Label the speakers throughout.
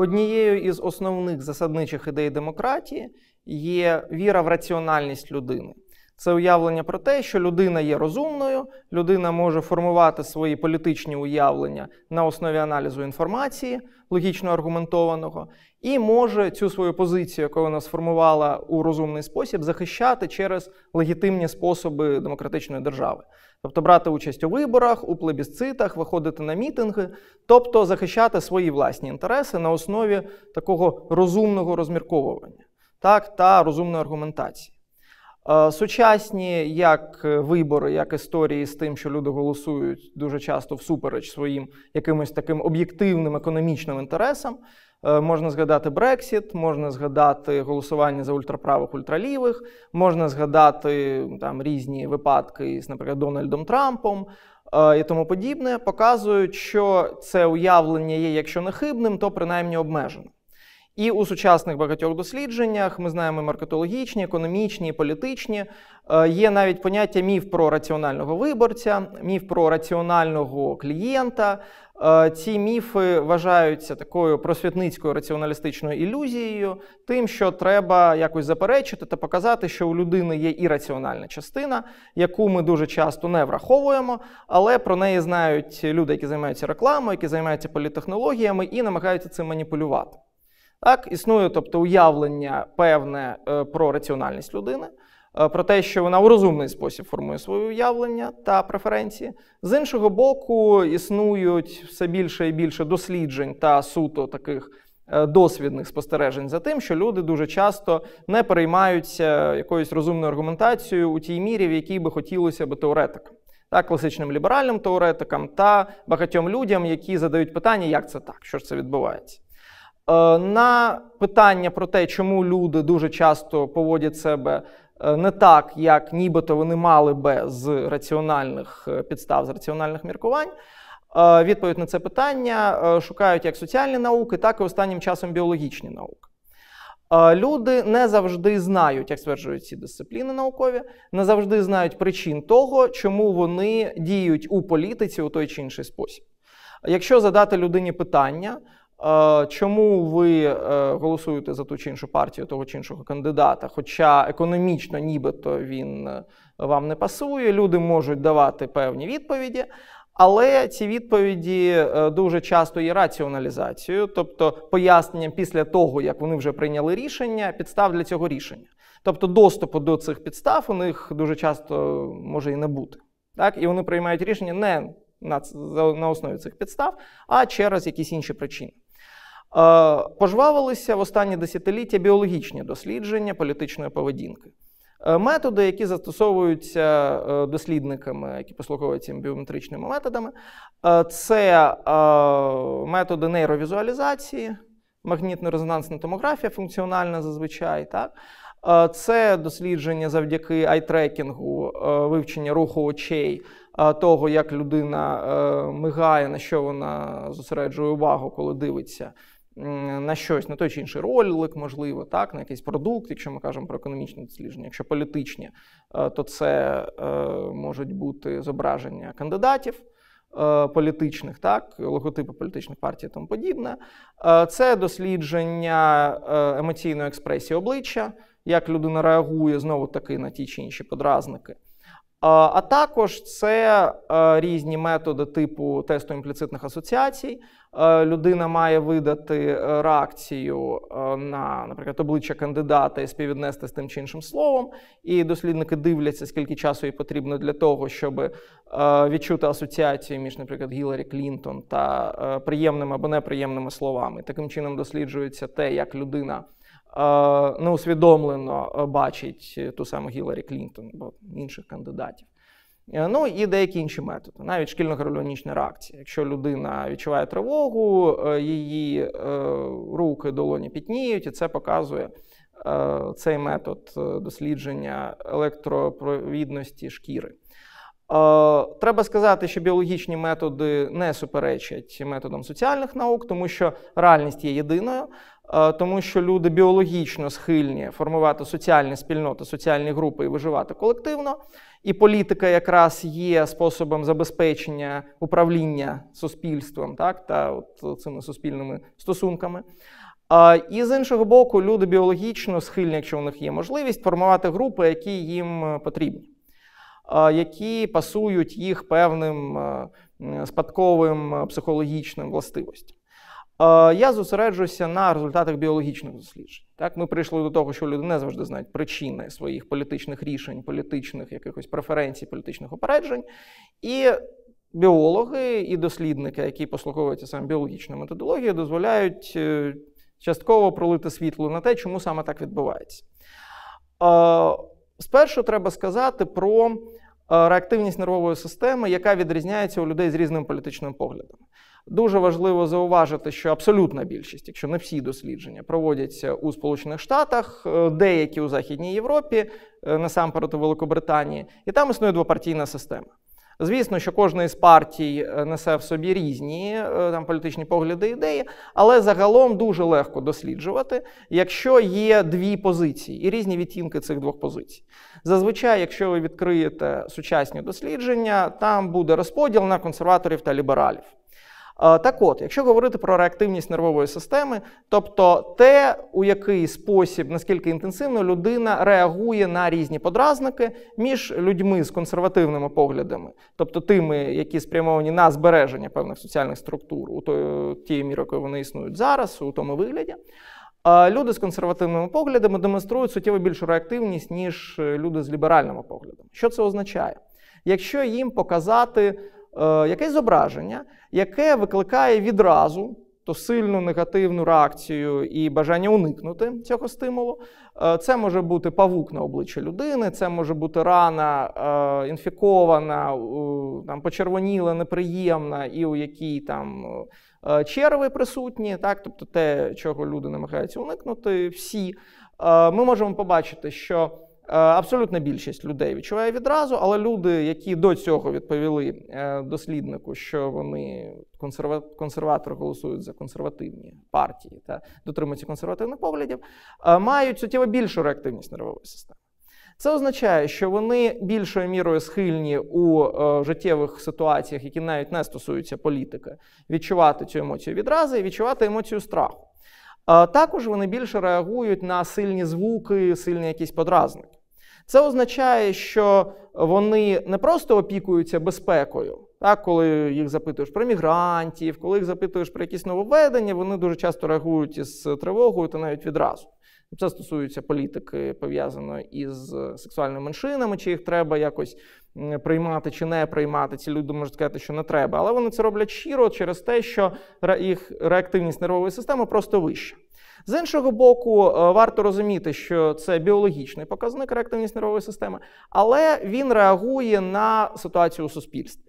Speaker 1: однією із основних засадничих ідей демократії є віра в раціональність людини. Це уявлення про те, що людина є розумною, людина може формувати свої політичні уявлення на основі аналізу інформації, логічно аргументованого, і може цю свою позицію, яку вона сформувала у розумний спосіб, захищати через легітимні способи демократичної держави. Тобто брати участь у виборах, у плебісцитах, виходити на мітинги, тобто захищати свої власні інтереси на основі такого розумного розмірковування так, та розумної аргументації. Е, сучасні як вибори, як історії з тим, що люди голосують дуже часто всупереч своїм якимось таким об'єктивним економічним інтересам. Е, можна згадати Брексіт, можна згадати голосування за ультраправих ультралівих, можна згадати там різні випадки з, наприклад, Дональдом Трампом е, і тому подібне, показують, що це уявлення є, якщо не хибним, то принаймні обмеженим. І у сучасних багатьох дослідженнях ми знаємо маркетологічні, економічні, політичні. Е, є навіть поняття міф про раціонального виборця, міф про раціонального клієнта. Е, ці міфи вважаються такою просвітницькою раціоналістичною ілюзією, тим, що треба якось заперечити та показати, що у людини є і раціональна частина, яку ми дуже часто не враховуємо, але про неї знають люди, які займаються рекламою, які займаються політехнологіями і намагаються цим маніпулювати. Так, існує тобто уявлення певне е, про раціональність людини, е, про те, що вона у розумний спосіб формує своє уявлення та преференції. З іншого боку, існують все більше і більше досліджень та суто таких е, досвідних спостережень за тим, що люди дуже часто не переймаються якоюсь розумною аргументацією у тій мірі, в якій би хотілося би теоретикам. Так, класичним ліберальним теоретикам та багатьом людям, які задають питання, як це так, що ж це відбувається. Е, на питання про те, чому люди дуже часто поводять себе е, не так, як нібито вони мали би з раціональних е, підстав, з раціональних міркувань. Відповідь на це питання шукають як соціальні науки, так і останнім часом біологічні науки. Люди не завжди знають, як стверджують ці дисципліни наукові, не завжди знають причин того, чому вони діють у політиці у той чи інший спосіб. Якщо задати людині питання, Чому ви е, голосуєте за ту чи іншу партію того чи іншого кандидата? Хоча економічно, нібито він е, вам не пасує, люди можуть давати певні відповіді, але ці відповіді е, дуже часто є раціоналізацією, тобто поясненням після того, як вони вже прийняли рішення, підстав для цього рішення. Тобто доступу до цих підстав у них дуже часто може і не бути. Так? І вони приймають рішення не на на основі цих підстав, а через якісь інші причини. Е, пожвавилися в останні десятиліття біологічні дослідження політичної поведінки. Е, методи, які застосовуються е, дослідниками, які послуговуються біометричними методами, це методи нейровізуалізації, магнітно-резонансна томографія функціональна зазвичай. так? Це дослідження завдяки айтрекінгу, вивчення руху очей, того, як людина мигає, на що вона зосереджує увагу, коли дивиться на щось, на той чи інший ролик, можливо, так, на якийсь продукт, якщо ми кажемо про економічне дослідження, якщо політичні, е, то це е, можуть бути зображення кандидатів. Е, політичних, так, логотипи політичних партій і тому подібне. Це дослідження емоційної експресії обличчя, як людина реагує знову таки на ті чи інші подразники. А також це різні методи типу тесту імпліцитних асоціацій. Людина має видати е, реакцію е, на, наприклад, обличчя кандидата і співвіднести з тим чи іншим словом. І дослідники дивляться, скільки часу їй потрібно для того, щоб е, відчути асоціацію між, наприклад, Гіларі Клінтон та приємними або неприємними словами. Таким чином досліджується те, як людина. Неусвідомлено бачить ту саму Гіларі Клінтон або інших кандидатів. Е, ну і деякі інші методи, навіть шкільно-хвильонічна реакція. Якщо людина відчуває тривогу, е, її е, руки долоні пітніють, і це показує цей метод дослідження електропровідності шкіри. Треба сказати, що біологічні методи не суперечать методам соціальних наук, тому що реальність є єдиною, тому що люди біологічно схильні формувати соціальні спільноти, соціальні групи і виживати колективно. І політика якраз є способом забезпечення управління суспільством, так та от цими суспільними стосунками. І з іншого боку, люди біологічно схильні, якщо у них є можливість, формувати групи, які їм потрібні, які пасують їх певним спадковим психологічним властивостям. Я зосереджуся на результатах біологічних досліджень. Так, Ми прийшли до того, що люди не завжди знають причини своїх політичних рішень, політичних якихось преференцій, політичних упереджень. І біологи і дослідники, які послуговуються саме біологічною методологією, дозволяють е, частково пролити світло на те, чому саме так відбувається. Спершу треба сказати про реактивність нервової системи, яка відрізняється у людей з різними політичними поглядами. Дуже важливо зауважити, що абсолютна більшість, якщо не всі дослідження, проводяться у Сполучених Штатах, е, деякі у Західній Європі, е, насамперед у Великобританії, і там існує двопартійна система. Звісно, що кожна із партій е, несе в собі різні там політичні погляди, ідеї, але загалом дуже легко досліджувати, якщо є дві позиції і різні відтінки цих двох позицій. Зазвичай, якщо ви відкриєте сучасні дослідження, там буде розподіл на консерваторів та лібералів. Так от, якщо говорити про реактивність нервової системи, тобто те, у який спосіб, наскільки інтенсивно людина реагує на різні подразники між людьми з консервативними поглядами, тобто тими, які спрямовані на збереження певних соціальних структур, у тієї міри, якої вони існують зараз, у тому вигляді. Люди з консервативними поглядами демонструють суттєво більшу реактивність, ніж люди з ліберальними поглядами. Що це означає? Якщо їм показати Е, якесь зображення, яке викликає відразу то сильну негативну реакцію і бажання уникнути цього стимулу. Е, це може бути павук на обличчі людини, це може бути рана е, інфікована, там, почервоніла, неприємна, і у якій там черви присутні, так, тобто те, чого люди намагаються уникнути, всі. Ми можемо побачити, що Е, абсолютна більшість людей відчуває відразу, але люди, які до цього відповіли е, досліднику, що вони консерватори голосують за консервативні партії та дотримуються консервативних поглядів, е, мають суттєво більшу реактивність нервової системи. Це означає, що вони більшою мірою схильні у е, життєвих ситуаціях, які навіть не стосуються політики, відчувати цю емоцію відразу і відчувати емоцію страху. Е, також вони більше реагують на сильні звуки, сильні якісь подразники. Це означає, що вони не просто опікуються безпекою, так, коли їх запитуєш про мігрантів, коли їх запитуєш про якісь нововведення, вони дуже часто реагують із тривогою та навіть відразу. Це стосується політики, пов'язаної із сексуальними меншинами, чи їх треба якось приймати чи не приймати. Ці люди можуть сказати, що не треба. Але вони це роблять щиро через те, що їх реактивність нервової системи просто вища. З іншого боку, е, варто розуміти, що це біологічний показник реактивність нервової системи, але він реагує на ситуацію у суспільстві.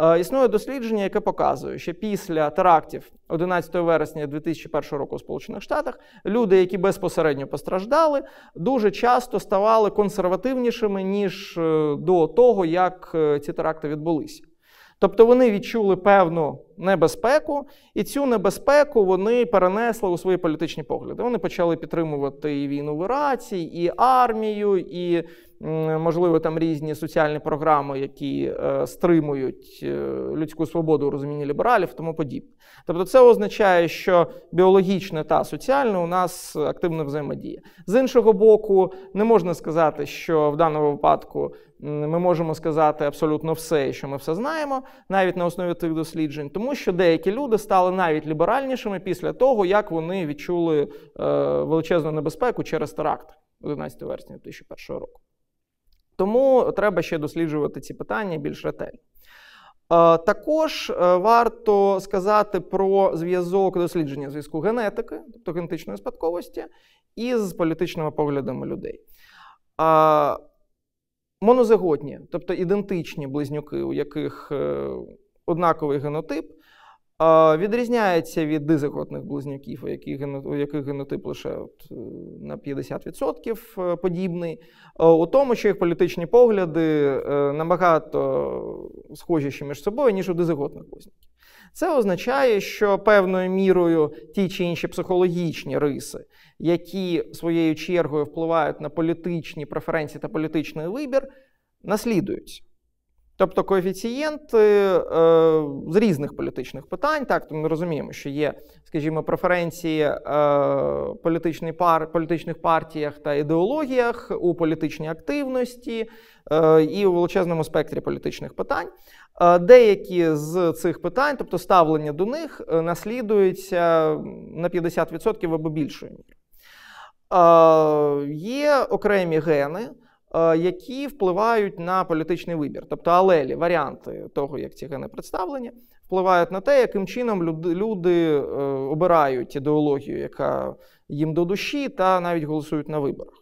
Speaker 1: Е, існує дослідження, яке показує, що після терактів 11 вересня 2001 року у Сполучених Штатах люди, які безпосередньо постраждали, дуже часто ставали консервативнішими ніж е, до того, як ці теракти відбулися. Тобто вони відчули певну небезпеку, і цю небезпеку вони перенесли у свої політичні погляди. Вони почали підтримувати і війну в Іраці, і армію, і, можливо, там різні соціальні програми, які е, стримують е, людську свободу у розумінні лібералів, тому подібне. Тобто, це означає, що біологічне та соціальне у нас активно взаємодіє. З іншого боку, не можна сказати, що в даному випадку ми можемо сказати абсолютно все, що ми все знаємо, навіть на основі тих досліджень, тому що деякі люди стали навіть ліберальнішими після того, як вони відчули е, величезну небезпеку через теракт 11 вересня 2001 року. Тому треба ще досліджувати ці питання більш ретельно. Е, також е, варто сказати про зв'язок дослідження зв'язку генетики, тобто генетичної спадковості, із політичними поглядами людей. Монозиготні, тобто ідентичні близнюки, у яких однаковий генотип, Відрізняється від дизикотних близнюків, у яких, у яких генотип лише от е, на 50% подібний, у тому, що їх політичні погляди набагато схожіші між собою, ніж у дизикотних близнюків. Це означає, що певною мірою ті чи інші психологічні риси, які своєю чергою впливають на політичні преференції та політичний вибір, наслідуються. Тобто коефіцієнти е, з різних політичних питань, так, ми розуміємо, що є, скажімо, преференції е, політичних пар, політичних партіях та ідеологіях у політичній активності е, і у величезному спектрі політичних питань. Е, деякі з цих питань, тобто ставлення до них, е, наслідуються на 50% або більшою мірою. Е, є окремі гени. Які впливають на політичний вибір, тобто алелі, варіанти того, як ці гени представлені, впливають на те, яким чином люди, люди обирають ідеологію, яка їм до душі, та навіть голосують на виборах.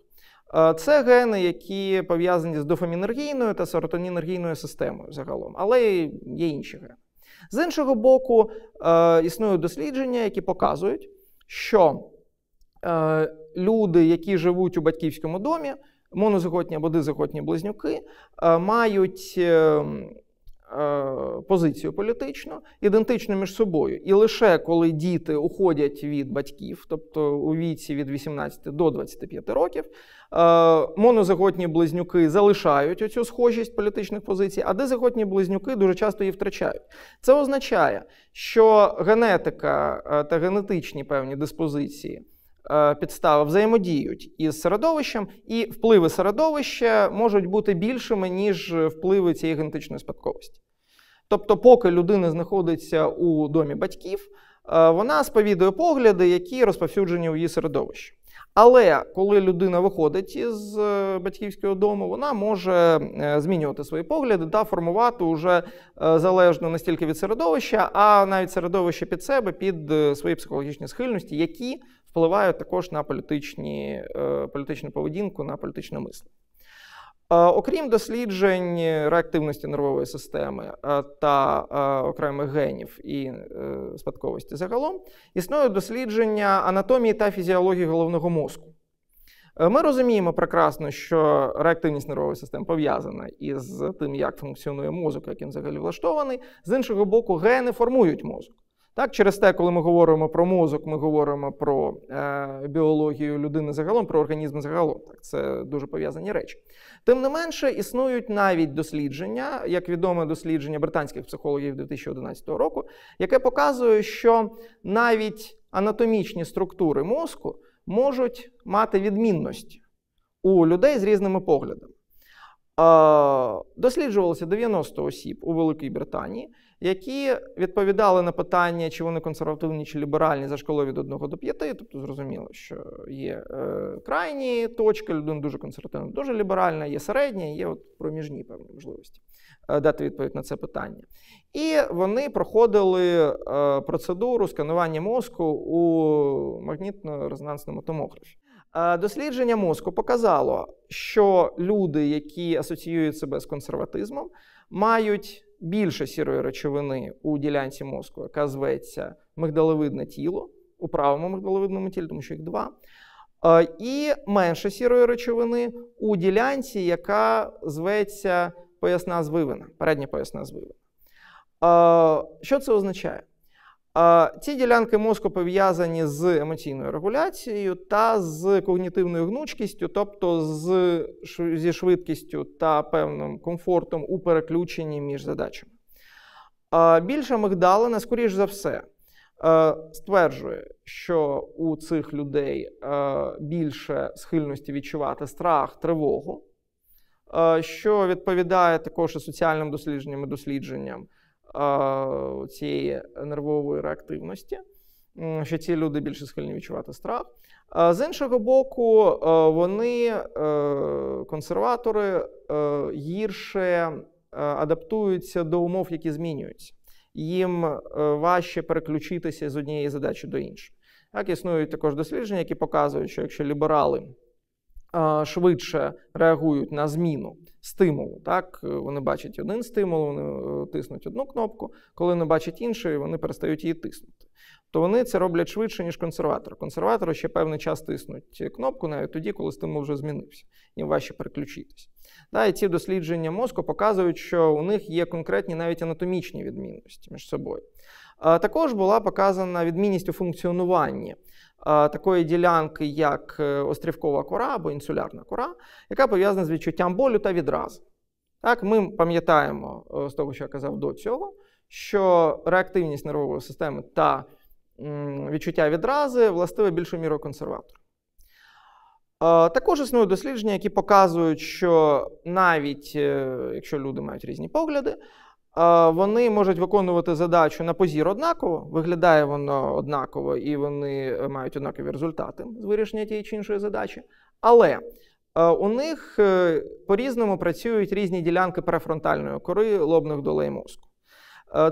Speaker 1: Це гени, які пов'язані з дофамінергійною та серотонінергійною системою загалом, але є інші гени. З іншого боку, існують дослідження, які показують, що люди, які живуть у батьківському домі, монозиготні або дизиготні близнюки, мають ем, Е, позицію політичну, ідентичну між собою. І лише коли діти уходять від батьків, тобто у віці від 18 до 25 років, е, монозаготні близнюки залишають оцю схожість політичних позицій, а дезаготні близнюки дуже часто її втрачають. Це означає, що генетика е, та генетичні певні диспозиції. Підстави взаємодіють із середовищем, і впливи середовища можуть бути більшими, ніж впливи цієї генетичної спадковості. Тобто, поки людина знаходиться у домі батьків, е, вона сповідує погляди, які розповсюджені у її середовищі. Але коли людина виходить із е, батьківського дому, вона може е, змінювати свої погляди та формувати уже залежно не стільки від середовища, а навіть середовище під себе, під свої психологічні схильності, які впливають також на політичні, політичну поведінку, на політичне мислення. Окрім досліджень реактивності нервової системи та окремих генів і е, спадковості загалом, існує дослідження анатомії та фізіології головного мозку. Е, ми розуміємо прекрасно, що реактивність нервової системи пов'язана із тим, як функціонує мозок, як він взагалі влаштований. З іншого боку, гени формують мозок. Так, Через те, коли ми говоримо про мозок, ми говоримо про е, біологію людини загалом, про організм загалом. Так, Це дуже пов'язані речі. Тим не менше, існують навіть дослідження, як відоме дослідження британських психологів 2011 року, яке показує, що навіть анатомічні структури мозку можуть мати відмінності у людей з різними поглядами. Досліджувалося 90 осіб у Великій Британії, які відповідали на питання, чи вони консервативні чи ліберальні за шкалою від 1 до 5. Тобто, зрозуміло, що є е, крайні точки, людина дуже консервативна, дуже ліберальна, є середня, є от проміжні певні можливості е, дати відповідь на це питання. І вони проходили е, процедуру сканування мозку у магнітно-резонансному томографі. Е, дослідження мозку показало, що люди, які асоціюють себе з консерватизмом, мають більше сірої речовини у ділянці мозку, яка зветься мигдаловидне тіло у правому мигдаловидному тілі, тому що їх два. Е, і менше сірої речовини у ділянці, яка зветься поясна звивина, передня поясна звивина. Е, що це означає? Ці ділянки мозку пов'язані з емоційною регуляцією та з когнітивною гнучкістю, тобто з, зі швидкістю та певним комфортом у переключенні між задачами. Більше мигдалина, скоріш за все, стверджує, що у цих людей більше схильності відчувати страх, тривогу, що відповідає також і соціальним дослідженням і дослідженням цієї нервової реактивності, що ці люди більше схильні відчувати страх. З іншого боку, вони, е, консерватори, е, гірше адаптуються до умов, які змінюються. Їм е, важче переключитися з однієї задачі до іншої. Так, існують також дослідження, які показують, що якщо ліберали е, швидше реагують на зміну стимулу. Так? Вони бачать один стимул, вони е, тиснуть одну кнопку, коли не бачать іншої, вони перестають її тиснути. То вони це роблять швидше, ніж консерватори. Консерватори ще певний час тиснуть кнопку навіть тоді, коли стимул вже змінився, їм важче переключитись. І ці дослідження мозку показують, що у них є конкретні навіть анатомічні відмінності між собою. Також була показана відмінність у функціонуванні такої ділянки, як е, острівкова кора або інсулярна кора, яка пов'язана з відчуттям болю та відрази. Так, Ми пам'ятаємо е, з того, що я казав до цього, що реактивність нервової системи та відчуття відрази властиве більшою мірою консерватору. Також існують дослідження, які показують, що навіть е, якщо люди мають різні погляди, вони можуть виконувати задачу на позір однаково, виглядає воно однаково, і вони е, мають однакові результати з вирішення тієї чи іншої задачі. Але е, у них по-різному працюють різні ділянки префронтальної кори лобних долей мозку.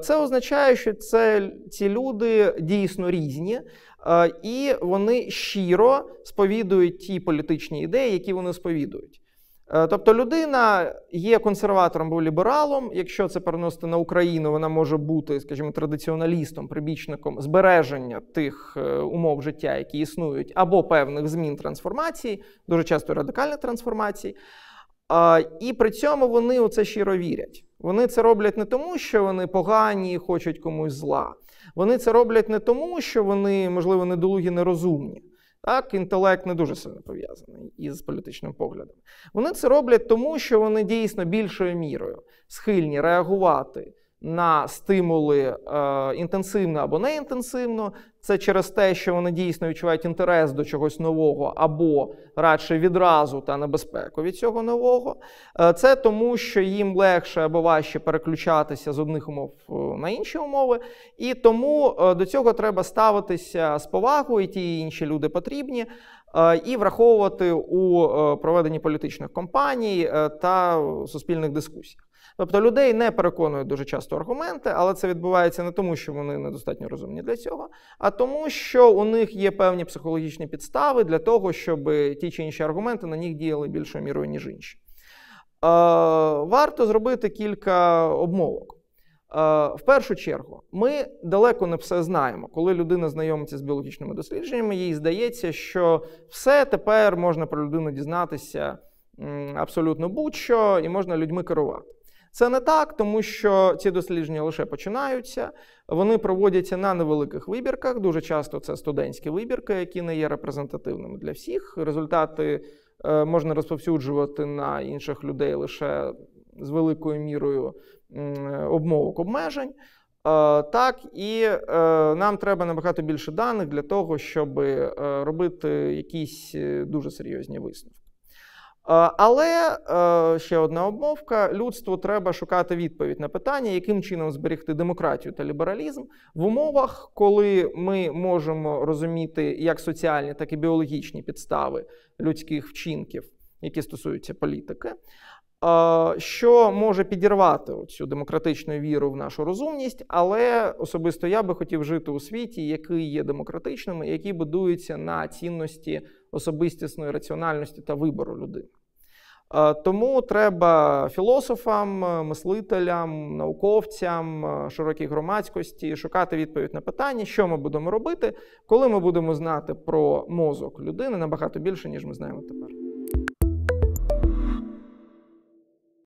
Speaker 1: Це означає, що це, ці люди дійсно різні, Е, і вони щиро сповідують ті політичні ідеї, які вони сповідують. Е, тобто людина є консерватором або лібералом. Якщо це переносити на Україну, вона може бути, скажімо, традиціоналістом, прибічником збереження тих е, умов життя, які існують, або певних змін трансформацій, дуже часто радикальних трансформацій. І при цьому вони у це щиро вірять. Вони це роблять не тому, що вони погані і хочуть комусь зла. Вони це роблять не тому, що вони, можливо, недолугі, нерозумні. Так, інтелект не дуже сильно пов'язаний із політичним поглядом. Вони це роблять тому, що вони дійсно більшою мірою схильні реагувати на стимули е, інтенсивно або неінтенсивно. Це через те, що вони дійсно відчувають інтерес до чогось нового, або радше відразу та небезпеку від цього нового. Е, це тому, що їм легше або важче переключатися з одних умов е, на інші умови. І тому е, до цього треба ставитися з повагою, і ті і інші люди потрібні. І враховувати у проведенні політичних кампаній та суспільних дискусіях. Тобто людей не переконують дуже часто аргументи, але це відбувається не тому, що вони недостатньо розумні для цього, а тому, що у них є певні психологічні підстави для того, щоб ті чи інші аргументи на них діяли більшою мірою, ніж інші. Е, варто зробити кілька обмовок. Е, в першу чергу, ми далеко не все знаємо. Коли людина знайомиться з біологічними дослідженнями, їй здається, що все тепер можна про людину дізнатися абсолютно будь-що і можна людьми керувати. Це не так, тому що ці дослідження лише починаються. Вони проводяться на невеликих вибірках. Дуже часто це студентські вибірки, які не є репрезентативними для всіх. Результати е, можна розповсюджувати на інших людей лише з великою мірою обмовок обмежень. Е, так, і е, нам треба набагато більше даних для того, щоб робити якісь дуже серйозні висновки. Е, але е, ще одна обмовка: людству треба шукати відповідь на питання, яким чином зберегти демократію та лібералізм в умовах, коли ми можемо розуміти як соціальні, так і біологічні підстави людських вчинків, які стосуються політики. Е, що може підірвати цю демократичну віру в нашу розумність, але особисто я би хотів жити у світі, який є демократичним, який будується на цінності особистісної раціональності та вибору людини. Тому треба філософам, мислителям, науковцям, широкій громадськості шукати відповідь на питання, що ми будемо робити, коли ми будемо знати про мозок людини набагато більше, ніж ми знаємо тепер.